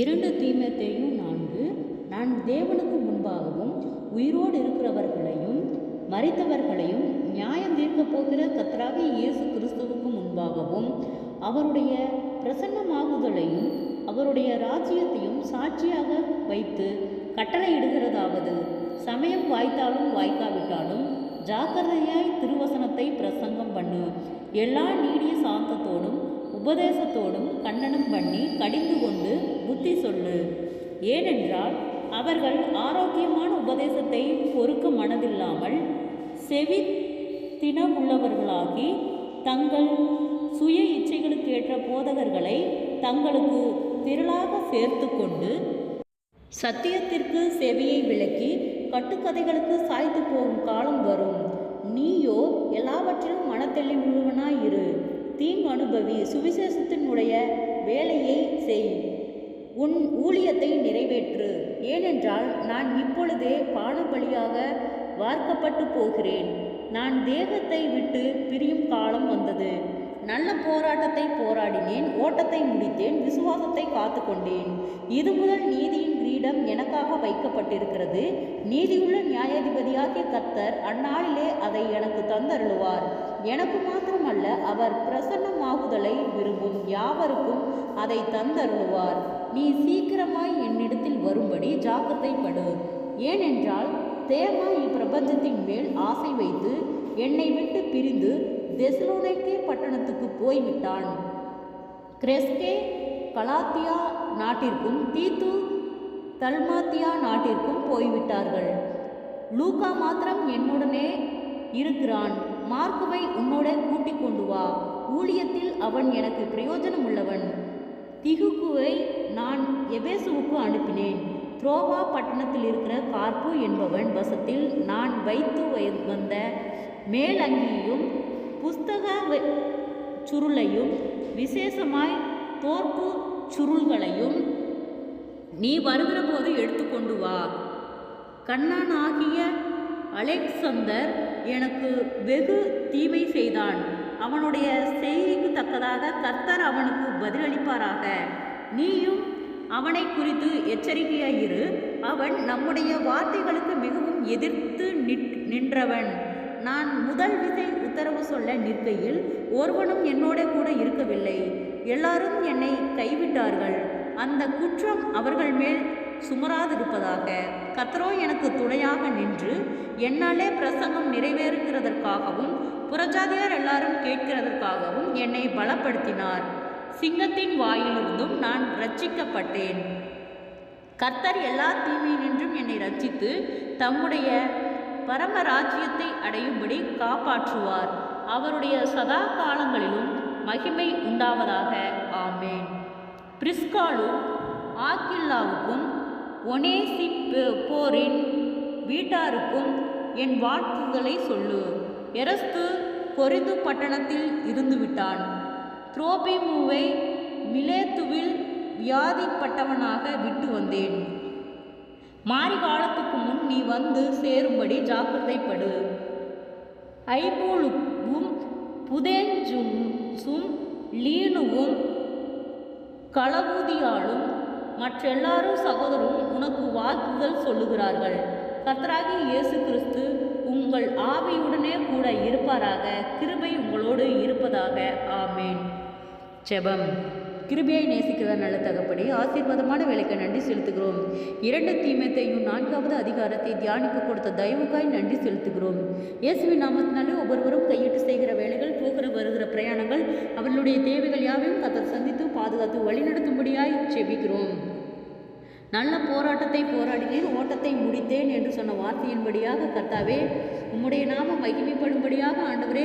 இரண்டு தீமத்தையும் நான்கு நான் தேவனுக்கு முன்பாகவும் உயிரோடு இருக்கிறவர்களையும் மறித்தவர்களையும் நியாயம் தீர்க்கப் போகிற கத்தராக இயேசு கிறிஸ்துவுக்கு முன்பாகவும் அவருடைய பிரசன்னமாகுதலையும் அவருடைய ராஜ்யத்தையும் சாட்சியாக வைத்து கட்டளையிடுகிறதாவது. சமயம் வாய்த்தாலும் வாய்க்காவிட்டாலும் ஜாக்கிரதையாய் திருவசனத்தை பிரசங்கம் பண்ணு. எல்லா நீடிய சாந்தத்தோடும் உபதேசத்தோடும் கண்டனம் பண்ணி கடிந்து கொண்டு புத்தி சொல்லு. ஏனென்றால் அவர்கள் ஆரோக்கியமான உபதேசத்தை பொறுக்க மனதில்லாமல் செவி தினமுள்ளவர்களாகி தங்கள் சுய இச்சைகளுக்கு ஏற்ற போதகர்களை தங்களுக்கு திரளாக சேர்த்து கொண்டு சத்தியத்திற்கு செவியை விலக்கி கட்டுக்கதைகளுக்கு சாய்த்து போகும் காலம் வரும். நீயோ எல்லாவற்றிலும் மனத்தெளிவுள்ளவனாய் இரு. தீங்கு அனுபவி சுவிசேஷத்தினுடைய வேலையை செய். உன் ஊழியத்தை நிறைவேற்று. ஏனென்றால் நான் இப்பொழுதே பானபலியாக வார்க்கப்பட்டு போகிறேன். நான் தேகத்தை விட்டு பிரியும் காலம் வந்தது. நல்ல போராட்டத்தை போராடினேன். ஓட்டத்தை முடித்தேன். விசுவாசத்தை காத்து கொண்டேன். இது முதல் நீதியின் கிரீடம் எனக்காக வைக்கப்பட்டிருக்கிறது. நீதியுள்ள நியாயாதிபதியாகிய கத்தர் அந்நாளிலே அதை எனக்கு தந்தருளுவார். எனக்கு மட்டுமல்ல அவர் பிரசன்னமாகுதலை விரும்பும் யாவருக்கும் அதை தந்தருளுவார். நீ சீக்கிரமாய் என்னிடத்தில் வரும்படி ஜாக்கிரதைப்படு. ஏனென்றால் தேமா இப்பிரபஞ்சத்தின் மேல் ஆசை வைத்து என்னை விட்டு பிரிந்து தெசலோனைக்கே பட்டணத்துக்கு போய்விட்டான். கிரெஸ்கே கலாத்தியா நாட்டிற்கும் தீத்து தல்மாத்தியா நாட்டிற்கும் போய்விட்டார்கள். லூகா மாத்திரம் என்னுடனே இருக்கிறான். மார்க்குவை உன்னோட கூட்டிக் கொண்டு வா. ஊழியத்தில் அவன் எனக்கு பிரயோஜனம் உள்ளவன் திகுக்குவை நான் எபேசுவுக்கு அனுப்பினேன். த்ரோவா பட்டணத்தில் இருக்கிற கார்பு என்பவன் வசத்தில் நான் வைத்து வை- வந்த மேலங்கியும் புஸ்தக வ- சுருளையும் விசேஷமாய் தோற்பு சுருள்களையும் நீ வருகிற போது எடுத்துக்கொண்டு வா. கண்ணனாகிய அலெக்சந்தர் எனக்கு வெகு தீமை செய்தான். அவனுடைய செய்திக்கு தக்கதாக கர்த்தர் அவனுக்கு பதிலளிப்பாராக. நீயும் அவனை குறித்து எச்சரிக்கையாயிரு. அவன் நம்முடைய வார்த்தைகளுக்கு மிகவும் எதிர்த்து நின்றவன். நான் முதல் விசை உத்தரவு சொல்ல நிற்கையில் ஒருவனும் என்னோட கூட இருக்கவில்லை. எல்லாரும் என்னை கைவிட்டார்கள். அந்த குற்றம் அவர்கள் மேல் சுமராதிருப்பதாக கத்தரோ எனக்கு துணையாக நின்று என்னாலே பிரசங்கம் நிறைவேறுகிறதற்காகவும் புறஜாதியார் எல்லாரும் கேட்கிறதற்காகவும் என்னை பலப்படுத்தினார். சிங்கத்தின் வாயிலிருந்தும் நான் ரட்சிக்கப்பட்டேன் கர்த்தர் எல்லா தீமையினின்றும் என்னை ரட்சித்து தம்முடைய பரம ராஜ்யத்தை அடையும்படி காப்பாற்றுவார். அவருடைய சதா காலங்களிலும் மகிமை உண்டாவதாக. ஆமேன். பிரிஸ்காலும் ஆக்கில்லாவுக்கும் ஒனேசி போரின் வீட்டாருக்கும் என் வாழ்த்துதலை சொல்லு. எரஸ்து கொரிந்து பட்டணத்தில் இருந்து விட்டான் துரோபிமுவை மிலேத்துவில் வியாதிப்பட்டவனாக விட்டு வந்தேன். மாறி காலத்துக்கு முன் நீ வந்து சேரும்படி ஜாக்கிரதைப்படு. ஐபூலுக்கும் புதேஞ்சும் லீனுவும் களவூதியாலும் மற்றெல்லாரும் சகோதரரும் உனக்கு வாழ்த்துதல் சொல்லுகிறார்கள். கத்ராகி இயேசு கிறிஸ்து உங்கள் ஆவியுடனே கூட இருப்பாராக கிருபை உங்களோடு இருப்பதாக. ஆமேன். ஜெபம். கிருபையை நேசிக்கிற நல்ல தகப்படி ஆசீர்வாதமான வேலைக்கு நன்றி செலுத்துகிறோம். இரண்டு தீமைத்தையும் நான்காவது அதிகாரத்தை தியானிக்க கொடுத்த தயவுக்காய் நன்றி செலுத்துகிறோம். இயேசுவின் நாமத்தினாலே ஒவ்வொருவரும் கையிட்டு செய்கிற வேலைகள் போகிற வருகிற பிரயாணங்கள் அவர்களுடைய தேவைகள் யாவையும் கத்தர் சந்தித்து பாதுகாத்து வழிநடத்தும்படியாய் செபிக்கிறோம் நல்ல போராட்டத்தை போராடினேன் ஓட்டத்தை முடித்தேன் என்று சொன்ன வார்த்தையின்படியாக கர்த்தாவே உம்முடைய நாம மகிமைப்படும்படியாக ஆண்டவரே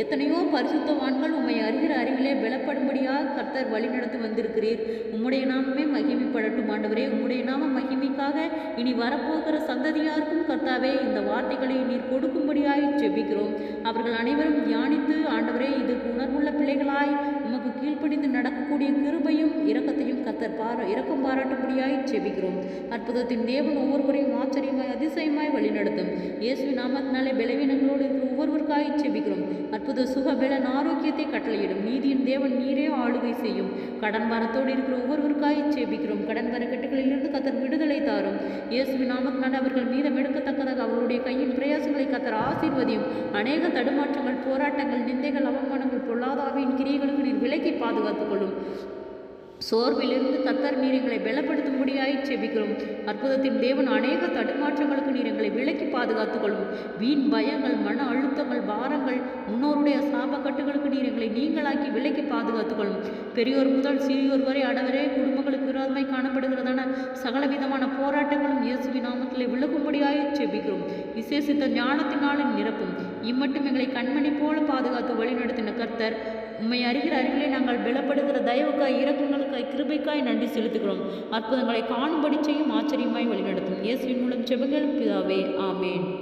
எத்தனையோ பரிசுத்தவான்கள் உம்மை அறிகிற அறிவிலே பலப்படும்படியாக கர்த்தர் வழிநடத்தி வந்திருக்கிறீர். உம்முடைய நாமமே மகிமைப்படட்டும் ஆண்டவரே. உம்முடைய நாம மகிமைக்காக இனி வரப்போகிற சந்ததியாருக்கும் கர்த்தாவே இந்த வார்த்தைகளை நீர் கொடுக்கும்படியாய் செபிக்கிறோம் அவர்கள் அனைவரும் தியானித்து ஆண்டவரே இதுக்கு உணர்வுள்ள பிள்ளைகளாய் உமக்கு கீழ்ப்படிந்து நடக்கக்கூடிய கிருபையும் இரக்கத்தையும் கத்தர் பார இரக்கம் பாராட்டும்படியாய் செபிக்கிறோம் அற்புதத்தின் தேவன் ஒவ்வொருவரையும் ஆச்சரியமாய் அதிசயமாய் வழிநடத்தும். இயேசு நாமத்தினாலே பலவீனங்களோடு இருக்கிற ஒவ்வொருவருக்காய் செபிக்கிறோம் அற்புத சுக பலன் ஆரோக்கியத்தை கட்டளையிடும். நீதியின் தேவன் நீரே ஆளுகை செய்யும். கடன் பாரத்தோடு இருக்கிற ஒவ்வொருவருக்காய் சேபிக்கிறோம். செய்தருளும் கடன் வரக்கட்டுகளிலிருந்து கத்தர் விடுதலை தாரும். இயேசுவின் நாமத்தினால் அவர்கள் மீதம் எடுக்கத்தக்கதாக அவர்களுடைய கையின் பிரயாசங்களை கத்தர் ஆசீர்வதியும். அநேக தடுமாற்றங்கள் போராட்டங்கள் நிந்தைகள் அவமானங்கள் பொல்லாதாவின் கிரியைகளுக்கு நீர் விலக்கி பாதுகாத்துக் கொள்ளும். சோர்விலிருந்து கத்தர் நீர் எங்களை பலப்படுத்தும்படியாய் செபிக்கிறோம். அற்புதத்தின் தேவன் அநேக தடுமாற்றங்கள் பாதுகாத்துக் கொள்ளும் வீண் பயங்கள் மன அழுத்தங்கள் பாரங்கள் முன்னோருடைய சாபக்கட்டுகளுக்கு நீர் எங்களை நீங்களாக்கி விலைக்கு பாதுகாத்துக் கொள்ளும் பெரியோர் முதல் சிறியோர் வரை அடவரே குடும்பங்களுக்கு விரோதமாய் காணப்படுகிறதான சகல விதமான போராட்டங்களும் இயேசுவி நாமத்தில் விலகும்படியாக செபிக்கிறோம் விசேஷித்த ஞானத்தினாலும் நிரப்பும். இம்மட்டும் எங்களை கண்மணி போல பாதுகாத்து வழிநடத்தின கர்த்தர் உம்மை அறிகிற அறிவிலே நாங்கள் பலப்படுகிற தயவுக்காய் இரக்கங்களுக்காய் கிருபைக்காய் நன்றி செலுத்துகிறோம். அற்புதங்களை காணும்படி செய்யும் ஆச்சரியமாய் வழிநடத்தும். இயேசுவின் மூலம் செபங்கள் பிதாவே. ஆமேன்.